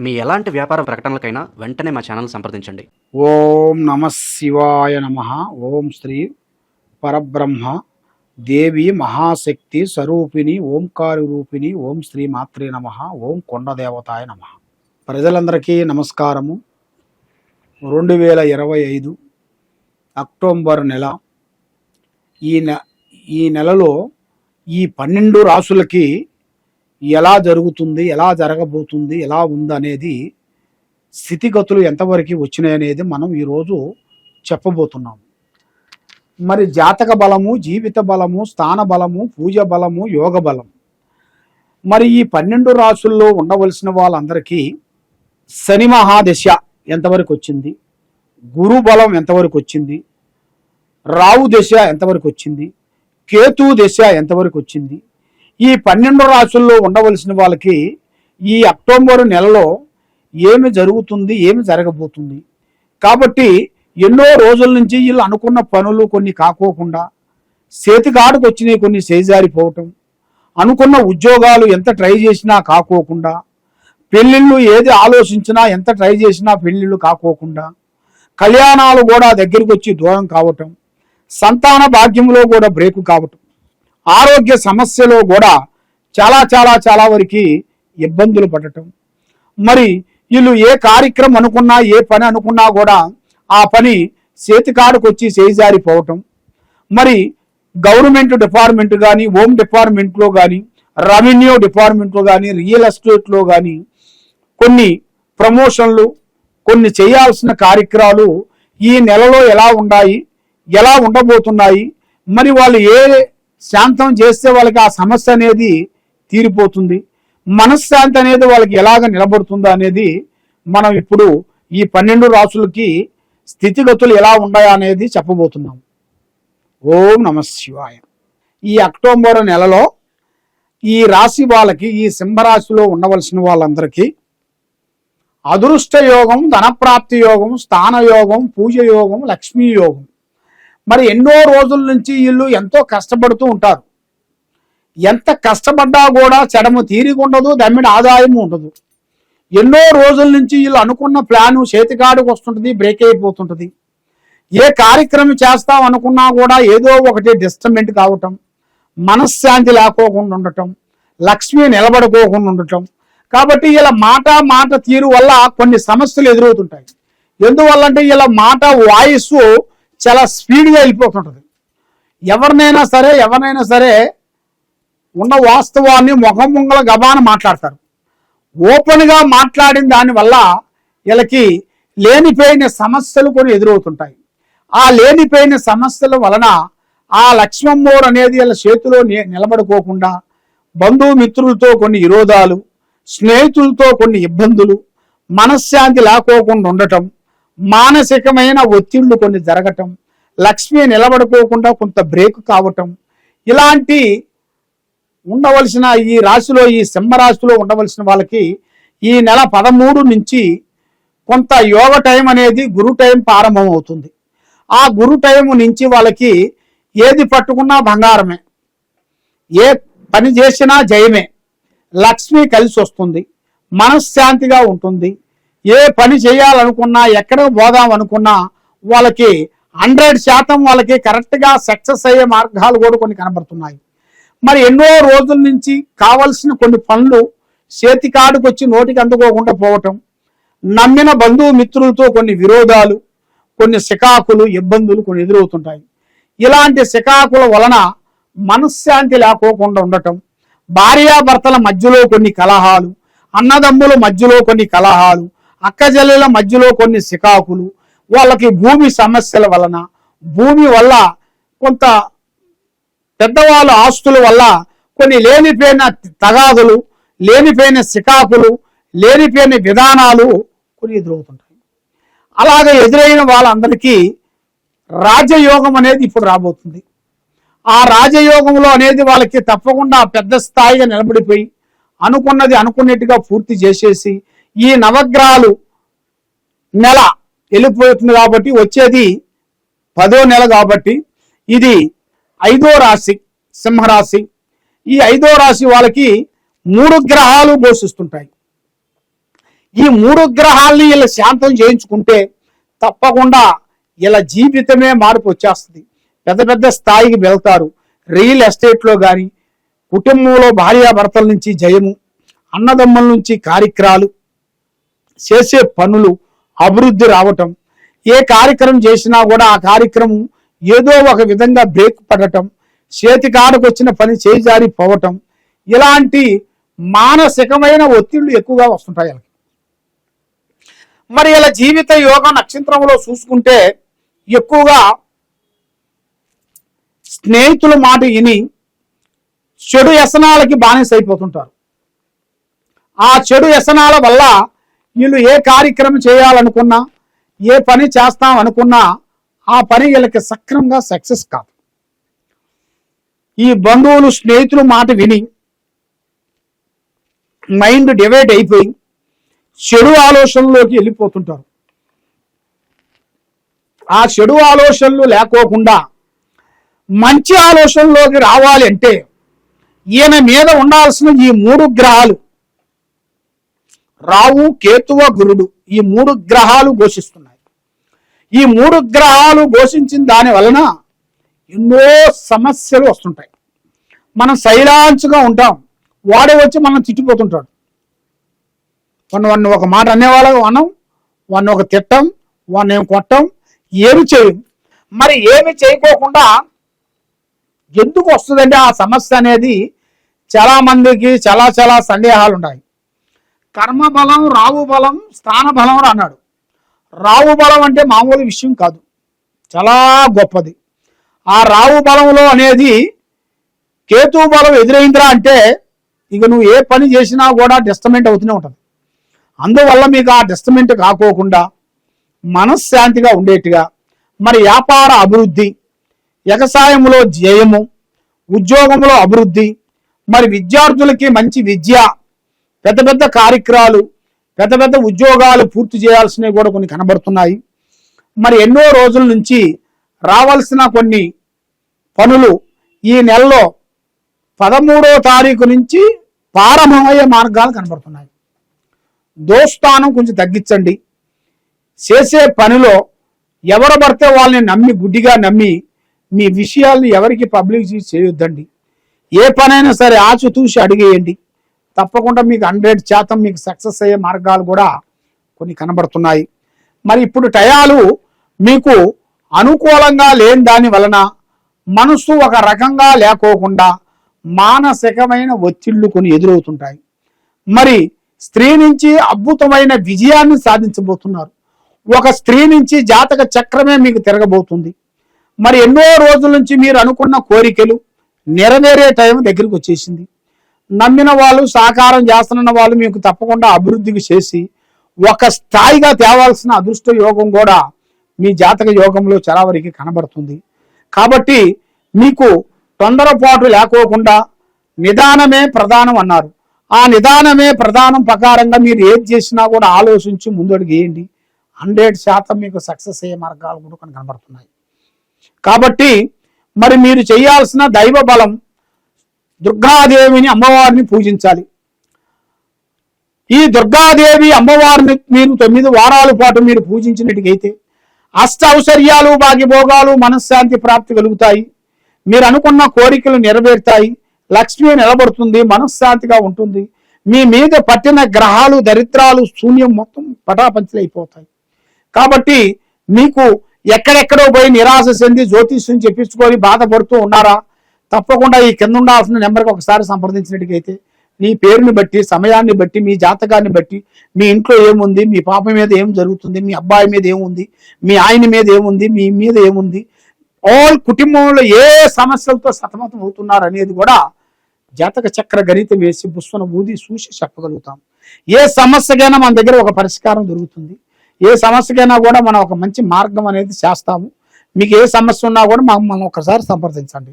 మీ ఎలాంటి వ్యాపార ప్రకటనలకైనా వెంటనే మా ఛానల్ సంప్రదించండి. ఓం నమ శివాయ నమ. ఓం శ్రీ పరబ్రహ్మ దేవి మహాశక్తి స్వరూపిణి ఓంకారి రూపిణి. ఓం శ్రీ మాత్రే నమ. ఓం కొండదేవతాయ నమ. ప్రజలందరికీ నమస్కారము. రెండు వేల ఇరవై ఐదు అక్టోబర్ నెల. ఈ నె ఈ నెలలో ఈ పన్నెండు రాసులకి ఎలా జరుగుతుంది ఎలా జరగబోతుంది ఎలా ఉందనేది స్థితిగతులు ఎంతవరకు వచ్చినాయి అనేది మనం ఈరోజు చెప్పబోతున్నాం. మరి జాతక బలము జీవిత బలము స్థాన బలము పూజ బలము యోగ బలం. మరి ఈ పన్నెండు రాసుల్లో ఉండవలసిన వాళ్ళందరికీ శని మహాదశ ఎంతవరకు వచ్చింది? గురు బలం ఎంతవరకు వచ్చింది? రావు దశ ఎంతవరకు వచ్చింది? కేతు దశ ఎంతవరకు వచ్చింది? ఈ పన్నెండు రాసుల్లో ఉండవలసిన వాళ్ళకి ఈ అక్టోబర్ నెలలో ఏమి జరుగుతుంది ఏమి జరగబోతుంది? కాబట్టి ఎన్నో రోజుల నుంచి వీళ్ళు అనుకున్న పనులు కొన్ని కాకోకుండా చేతికాడుకు వచ్చినాయి కొన్ని చేజారిపోవటం అనుకున్న ఉద్యోగాలు ఎంత ట్రై చేసినా కాకోకుండా పెళ్ళిళ్ళు ఏది ఆలోచించినా ఎంత ట్రై చేసినా పెళ్ళిళ్ళు కాకోకుండా కళ్యాణాలు కూడా దగ్గరికి వచ్చి దూరం కావటం సంతాన భాగ్యంలో కూడా బ్రేకు కావటం ఆరోగ్య సమస్యలో కూడా చాలా చాలా చాలా వరకు ఇబ్బందులు పడటం. మరి వీళ్ళు ఏ కార్యక్రమం అనుకున్నా ఏ పని అనుకున్నా కూడా ఆ పని చేతికాడుకొచ్చి చేజారిపోవటం. మరి గవర్నమెంట్ డిపార్ట్మెంట్ కానీ హోమ్ డిపార్ట్మెంట్లో కానీ రెవెన్యూ డిపార్ట్మెంట్లో కానీ రియల్ ఎస్టేట్లో కానీ కొన్ని ప్రమోషన్లు కొన్ని చేయాల్సిన కార్యక్రమాలు ఈ నెలలో ఎలా ఉన్నాయి ఎలా ఉండబోతున్నాయి మరి వాళ్ళు ఏ శాంతం చేస్తే వాళ్ళకి ఆ సమస్య అనేది తీరిపోతుంది. మనశ్శాంతి అనేది వాళ్ళకి ఎలాగ నిలబడుతుందో అనేది మనం ఇప్పుడు ఈ పన్నెండు రాసులకి స్థితిగతులు ఎలా ఉన్నాయా అనేది చెప్పబోతున్నాం. ఓం నమ శివాయ. ఈ అక్టోబర్ నెలలో ఈ రాశి వాళ్ళకి ఈ సింహరాశిలో ఉండవలసిన వాళ్ళందరికీ అదృష్ట యోగం ధనప్రాప్తి యోగం స్థాన యోగం పూజ యోగం లక్ష్మీ యోగం మరి ఎన్నో రోజుల నుంచి వీళ్ళు ఎంతో కష్టపడుతూ ఉంటారు. ఎంత కష్టపడ్డా కూడా చెడము తీరిక ఉండదు దమ్మిడి ఆదాయం ఉండదు. ఎన్నో రోజుల నుంచి వీళ్ళు అనుకున్న ప్లాను చేతికాడికి వస్తుంటుంది బ్రేక్ అయిపోతుంటుంది. ఏ కార్యక్రమం చేస్తాం అనుకున్నా కూడా ఏదో ఒకటి డిస్టర్బెంట్ కావటం మనశ్శాంతి లేకోకుండా ఉండటం లక్ష్మి నిలబడుకోకుండా ఉండటం. కాబట్టి ఇలా మాట మాట తీరు వల్ల కొన్ని సమస్యలు ఎదురవుతుంటాయి. ఎందువల్ల అంటే ఇలా మాట వాయిస్ చాలా స్పీడ్గా వెళ్ళిపోతుంటుంది. ఎవరినైనా సరే ఎవరినైనా సరే ఉన్న వాస్తవాన్ని ముఖం ముంగల గబాన మాట్లాడతారు. ఓపెన్గా మాట్లాడిన దానివల్ల వీళ్ళకి లేనిపోయిన సమస్యలు కొన్ని ఎదురవుతుంటాయి. ఆ లేనిపోయిన సమస్యల వలన ఆ లక్ష్మమ్మోరు అనేది వీళ్ళ చేతిలో ని- నిలబడుకోకుండా బంధుమిత్రులతో కొన్ని విరోధాలు స్నేహితులతో కొన్ని ఇబ్బందులు మనశ్శాంతి లేకోకుండా ఉండటం మానసికమైన ఒత్తిళ్ళు కొన్ని జరగటం లక్ష్మి నిలబడుకోకుండా కొంత బ్రేక్ కావటం ఇలాంటి ఉండవలసిన ఈ రాశిలో ఈ సింహరాశిలో ఉండవలసిన వాళ్ళకి ఈ నెల పదమూడు నుంచి కొంత యోగ టైం అనేది గురు టైం ప్రారంభం అవుతుంది ఆ గురు టైం నుంచి వాళ్ళకి ఏది పట్టుకున్నా బంగారమే. ఏ పని చేసినా జయమే. లక్ష్మి కలిసి వస్తుంది. మనశ్శాంతిగా ఉంటుంది. ఏ పని చేయాలనుకున్నా ఎక్కడ పోదాం అనుకున్నా వాళ్ళకి హండ్రెడ్ శాతం వాళ్ళకి కరెక్ట్గా సక్సెస్ అయ్యే మార్గాలు కూడా కొన్ని కనబడుతున్నాయి. మరి ఎన్నో రోజుల నుంచి కావలసిన కొన్ని పనులు చేతికాడుకు వచ్చి నోటికి అందుకోకుండా పోవటం నమ్మిన బంధుమిత్రులతో కొన్ని విరోధాలు కొన్ని సికాకులు ఇబ్బందులు కొన్ని ఎదురవుతుంటాయి. ఇలాంటి సికాకుల వలన మనశ్శాంతి లేకోకుండా ఉండటం భార్యాభర్తల మధ్యలో కొన్ని కలహాలు అన్నదమ్ముల మధ్యలో కొన్ని కలహాలు అక్కజల్లెల మధ్యలో కొన్ని సికాకులు వాళ్ళకి భూమి సమస్యల వలన భూమి వల్ల కొంత పెద్దవాళ్ళ ఆస్తుల వల్ల కొన్ని లేనిపోయిన తగాదులు లేనిపోయిన సికాకులు లేనిపోయిన విధానాలు కొన్ని ఎదురవుతుంటాయి. అలాగే ఎదురైన వాళ్ళందరికీ రాజయోగం అనేది ఇప్పుడు రాబోతుంది. ఆ రాజయోగంలో అనేది వాళ్ళకి తప్పకుండా పెద్ద స్థాయిగా నిలబడిపోయి అనుకున్నది అనుకున్నట్టుగా పూర్తి చేసేసి ఈ నవగ్రహాలు నెల వెళ్ళిపోతుంది కాబట్టి వచ్చేది పదో నెల కాబట్టి ఇది ఐదో రాశి సింహరాశి. ఈ ఐదో రాశి వాళ్ళకి మూడు గ్రహాలు పోషిస్తుంటాయి. ఈ మూడు గ్రహాలని ఇలా శాంతం చేయించుకుంటే తప్పకుండా ఇలా జీవితమే మార్పు వచ్చేస్తుంది. పెద్ద పెద్ద స్థాయికి వెళ్తారు. రియల్ ఎస్టేట్లో కానీ కుటుంబంలో భార్యాభర్తల నుంచి జయము అన్నదమ్ముల నుంచి కార్యక్రమాలు చేసే పనులు అభివృద్ధి రావటం ఏ కార్యక్రమం చేసినా కూడా ఆ కార్యక్రమం ఏదో ఒక విధంగా బ్రేక్ పడటం చేతి వచ్చిన పని చేజారిపోవటం ఇలాంటి మానసికమైన ఒత్తిళ్ళు ఎక్కువగా వస్తుంటాయి వాళ్ళకి. మరి ఇలా జీవిత యోగ నక్షత్రంలో చూసుకుంటే ఎక్కువగా స్నేహితుల మాట విని చెడు వ్యసనాలకి బానిస అయిపోతుంటారు ఆ చెడు వ్యసనాల వల్ల వీళ్ళు ఏ కార్యక్రమం చేయాలనుకున్నా ఏ పని చేస్తాం అనుకున్నా ఆ పని వీళ్ళకి సక్రమంగా సక్సెస్ కాదు. ఈ బంధువులు స్నేహితులు మాట విని మైండ్ డివైడ్ అయిపోయి చెడు ఆలోచనలోకి వెళ్ళిపోతుంటారు. ఆ చెడు ఆలోచనలు లేకోకుండా మంచి ఆలోచనలోకి రావాలి అంటే ఈయన మీద ఉండాల్సిన ఈ మూడు గ్రహాలు రావు కేతువ గురుడు ఈ మూడు గ్రహాలు ఘోషిస్తున్నాయి. ఈ మూడు గ్రహాలు ఘోషించిన దాని వలన ఎన్నో సమస్యలు వస్తుంటాయి. మనం సైలాంచుగా ఉంటాం. వాడే వచ్చి మనం తిట్టిపోతుంటాడు. వాడిని వాడిని ఒక మాట అనేవాళ్ళం మనం వాడిని ఒక తిట్టం. వాడిని ఏం కొట్టం. ఏమి చేయం మరి ఏమి చేయకోకుండా ఎందుకు వస్తుందంటే ఆ సమస్య అనేది చాలా మందికి చాలా చాలా సందేహాలు ఉన్నాయి కర్మ బలం రావు బలం స్థాన బలం అని అన్నాడు. రావు బలం అంటే మామూలు విషయం కాదు. చాలా గొప్పది. ఆ రావు బలంలో అనేది కేతు బలం ఎదురైందిరా అంటే ఇక నువ్వు ఏ పని చేసినా కూడా డిస్టమెంట్ అవుతూనే ఉంటుంది. అందువల్ల మీకు ఆ డిస్టమెంట్ కాకోకుండా మనశ్శాంతిగా ఉండేట్టుగా మరి వ్యాపార అభివృద్ధి వ్యవసాయంలో జయము ఉద్యోగంలో అభివృద్ధి మరి విద్యార్థులకి మంచి విద్య పెద్ద పెద్ద కార్యక్రమాలు పెద్ద పెద్ద ఉద్యోగాలు పూర్తి చేయాల్సినవి కూడా కొన్ని కనబడుతున్నాయి. మరి ఎన్నో రోజుల నుంచి రావాల్సిన కొన్ని పనులు ఈ నెలలో పదమూడో తారీఖు నుంచి ప్రారంభమయ్యే మార్గాలు కనబడుతున్నాయి. దోస్తానం కొంచెం తగ్గించండి. చేసే పనిలో ఎవరు పడితే వాళ్ళని నమ్మి గుడ్డిగా నమ్మి మీ విషయాల్ని ఎవరికి పబ్లిక్ చేయొద్దండి. ఏ పనైనా సరే ఆచితూసి అడిగేయండి. తప్పకుండా మీకు హండ్రెడ్ శాతం మీకు సక్సెస్ అయ్యే మార్గాలు కూడా కొన్ని కనబడుతున్నాయి. మరి ఇప్పుడు టయాలు మీకు అనుకూలంగా లేని దాని వలన మనసు ఒక రకంగా లేకోకుండా మానసికమైన ఒత్తిళ్ళు కొన్ని ఎదురవుతుంటాయి. మరి స్త్రీ నుంచి అద్భుతమైన విజయాన్ని సాధించబోతున్నారు. ఒక స్త్రీ నుంచి జాతక చక్రమే మీకు తిరగబోతుంది. మరి ఎన్నో రోజుల నుంచి మీరు అనుకున్న కోరికలు నెరవేరే టైం దగ్గరికి వచ్చేసింది. నమ్మిన వాళ్ళు సాకారం చేస్తున్న వాళ్ళు మీకు తప్పకుండా అభివృద్ధికి చేసి ఒక స్థాయిగా తేవాల్సిన అదృష్ట యోగం కూడా మీ జాతక యోగంలో చరావరికి కనబడుతుంది. కాబట్టి మీకు తొందరపాటు లేకోకుండా నిదానమే ప్రధానం అన్నారు. ఆ నిదానమే ప్రధానం ప్రకారంగా మీరు ఏది చేసినా కూడా ఆలోచించి ముందడుగేయండి హండ్రెడ్ శాతం మీకు సక్సెస్ అయ్యే మార్గాలు కూడా కనబడుతున్నాయి. కాబట్టి మరి మీరు చేయాల్సిన దైవ బలం దుర్గాదేవిని అమ్మవారిని పూజించాలి. ఈ దుర్గాదేవి అమ్మవారిని మీరు తొమ్మిది వారాల పాటు మీరు పూజించినట్టుగైతే అష్ట ఔశ్వర్యాలు భాగ్యభోగాలు మనశ్శాంతి ప్రాప్తి కలుగుతాయి. మీరు అనుకున్న కోరికలు నెరవేరుతాయి. లక్ష్మి నిలబడుతుంది మనశ్శాంతిగా ఉంటుంది. మీ మీద పట్టిన గ్రహాలు దరిద్రాలు శూన్యం మొత్తం పటాపంచలైపోతాయి. కాబట్టి మీకు ఎక్కడెక్కడో పోయి నిరాశ చెంది జ్యోతిష్యం చెప్పించుకొని బాధపడుతూ ఉన్నారా? తప్పకుండా ఈ కింద ఉండాల్సిన నెంబర్కి ఒకసారి సంప్రదించినట్టుకైతే మీ పేరుని బట్టి సమయాన్ని బట్టి మీ జాతకాన్ని బట్టి మీ ఇంట్లో ఏముంది మీ పాప మీద ఏం జరుగుతుంది మీ అబ్బాయి మీద ఏముంది మీ ఆయన మీద ఏముంది మీ మీద ఏముంది ఆల్ కుటుంబంలో ఏ సమస్యలతో సతమతం అవుతున్నారు అనేది కూడా జాతక చక్ర గణితం వేసి బుస్సున ఊది చూసి చెప్పగలుగుతాం. ఏ సమస్యకైనా మన దగ్గర ఒక పరిష్కారం దొరుకుతుంది. ఏ సమస్యకైనా కూడా మనం ఒక మంచి మార్గం అనేది చేస్తాము. మీకు ఏ సమస్య ఉన్నా కూడా మమ్మల్ని ఒకసారి సంప్రదించండి.